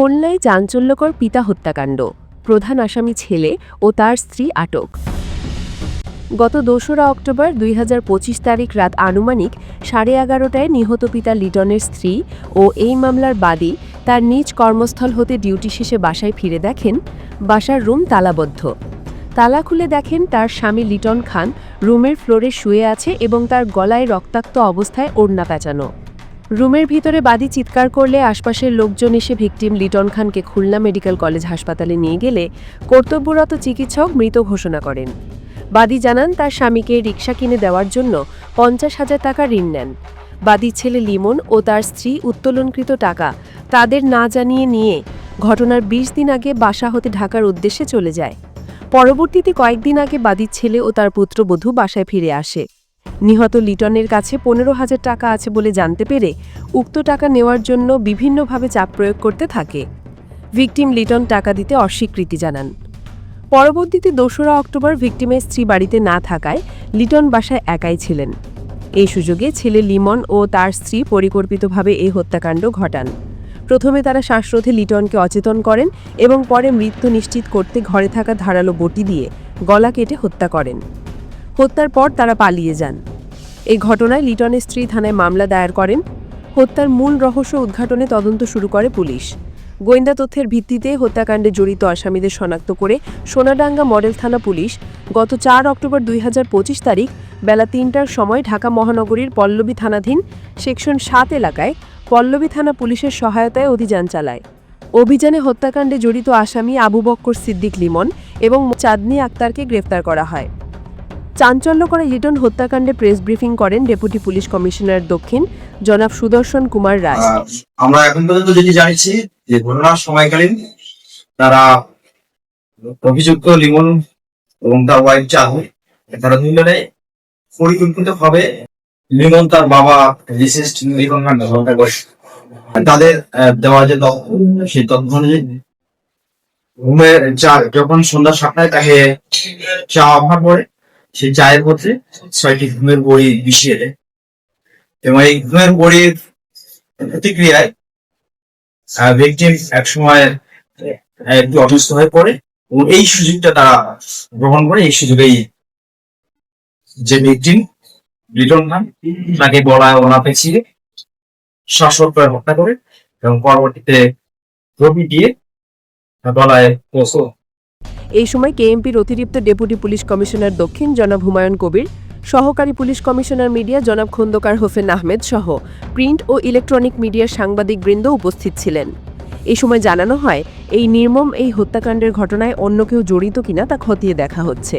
খুলনায় চাঞ্চল্যকর পিতা হত্যাকাণ্ড, প্রধান আসামি ছেলে ও তার স্ত্রী আটক। গত দোসরা অক্টোবর দুই হাজার পঁচিশ তারিখ রাত আনুমানিক সাড়ে এগারোটায় নিহত পিতা লিটনের স্ত্রী ও এই মামলার বাদী তার নিজ কর্মস্থল হতে ডিউটি শেষে বাসায় ফিরে দেখেন বাসার রুম তালাবদ্ধ। তালা খুলে দেখেন তার স্বামী লিটন খান রুমের ফ্লোরে শুয়ে আছে এবং তার গলায় রক্তাক্ত অবস্থায় ওড়না পেঁচানো। রুমের ভিতরে বাদী চিৎকার করলে আশপাশের লোকজন এসে ভিকটিম লিটন খানকে খুলনা মেডিকেল কলেজ হাসপাতালে নিয়ে গেলে কর্তব্যরত চিকিৎসক মৃত ঘোষণা করেন। বাদী জানান তার স্বামীকে রিক্সা কিনে দেওয়ার জন্য পঞ্চাশ হাজার টাকা ঋণ নেন। বাদীর ছেলে লিমন ও তার স্ত্রী উত্তোলনকৃত টাকা তাদের না জানিয়ে নিয়ে ঘটনার বিশ দিন আগে বাসা হতে ঢাকার উদ্দেশ্যে চলে যায়। পরবর্তীতে কয়েকদিন আগে বাদীর ছেলে ও তার পুত্রবধূ বাসায় ফিরে আসে। নিহত লিটনের কাছে পনেরো হাজার টাকা আছে বলে জানতে পেরে উক্ত টাকা নেওয়ার জন্য বিভিন্নভাবে চাপ প্রয়োগ করতে থাকে। ভিকটিম লিটন টাকা দিতে অস্বীকৃতি জানান। পরবর্তীতে দোসরা অক্টোবর ভিকটিমের স্ত্রী বাড়িতে না থাকায় লিটন বাসায় একাই ছিলেন। এই সুযোগে ছেলে লিমন ও তার স্ত্রী পরিকল্পিতভাবে এই হত্যাকাণ্ড ঘটান। প্রথমে তারা শ্বাসরোধে লিটনকে অচেতন করেন এবং পরে মৃত্যু নিশ্চিত করতে ঘরে থাকা ধারালো বটি দিয়ে গলা কেটে হত্যা করেন। হত্যার পর তারা পালিয়ে যান। এই ঘটনায় লিটনের স্ত্রী থানায় মামলা দায়ের করেন। হত্যার মূল রহস্য উদ্ঘাটনে তদন্ত শুরু করে পুলিশ। গোয়েন্দা তথ্যের ভিত্তিতে হত্যাকাণ্ডে জড়িত আসামিদের শনাক্ত করে সোনাডাঙ্গা মডেল থানা পুলিশ গত চার অক্টোবর দুই হাজার পঁচিশ তারিখ বেলা তিনটার সময় ঢাকা মহানগরীর পল্লবী থানাধীন সেকশন সাত এলাকায় পল্লবী থানা পুলিশের সহায়তায় অভিযান চালায়। অভিযানে হত্যাকাণ্ডে জড়িত আসামি আবু বক্কর সিদ্দিক লিমন এবং চাঁদনি আক্তারকে গ্রেফতার করা হয়। চাঞ্চল্যকর লিটন হত্যাকাণ্ডে প্রেস ব্রিফিং করেন ডেপুটি পুলিশ কমিশনার দক্ষিণ জনাব সুদর্শন কুমার রায়। আমরা এখন পর্যন্ত যেটি জানিছি যে ঘটনার সময়কালীন তারা অভিযুক্ত লিমন এবং তার ওয়াইফ চাহু তারা দুজনে পরিকল্পিত ভাবে লিমন তার বাবা রিসেস্ট লিমন তাদের দেওয়া যে সেই তথ্য অনুযায়ী ঘুমে চা যখন সন্ধ্যা সাতটায় তাকে চা অফার করে সেই চায়ের মধ্যে ছয়টি ঘুমের বড়ি মিশিয়ে দেয়। এবং এই ঘুমের বড়ির প্রতিক্রিয়ায় ভিকটিম এক সময় একটু অসুস্থ হয়ে পড়ে এবং এই সুযোগটা তারা গ্রহণ করে। এই সুযোগেই যে ভিকটিম লিটন নাম তাকে বলা শ্বাসরোধ করে হত্যা করে এবং পরবর্তীতে রবি দিয়ে গলায় এই সময় কেএমপির অতিরিক্ত ডেপুটি পুলিশ কমিশনার দক্ষিণ জনাব হুমায়ুন কবির, সহকারী পুলিশ কমিশনার মিডিয়া জনাব খন্দকার হোসেন আহমেদ সহ প্রিন্ট ও ইলেকট্রনিক মিডিয়ার সাংবাদিক বৃন্দ উপস্থিত ছিলেন। এই সময় জানানো হয়, এই নির্মম এই হত্যাকাণ্ডের ঘটনায় অন্য কেউ জড়িত কিনা তা খতিয়ে দেখা হচ্ছে।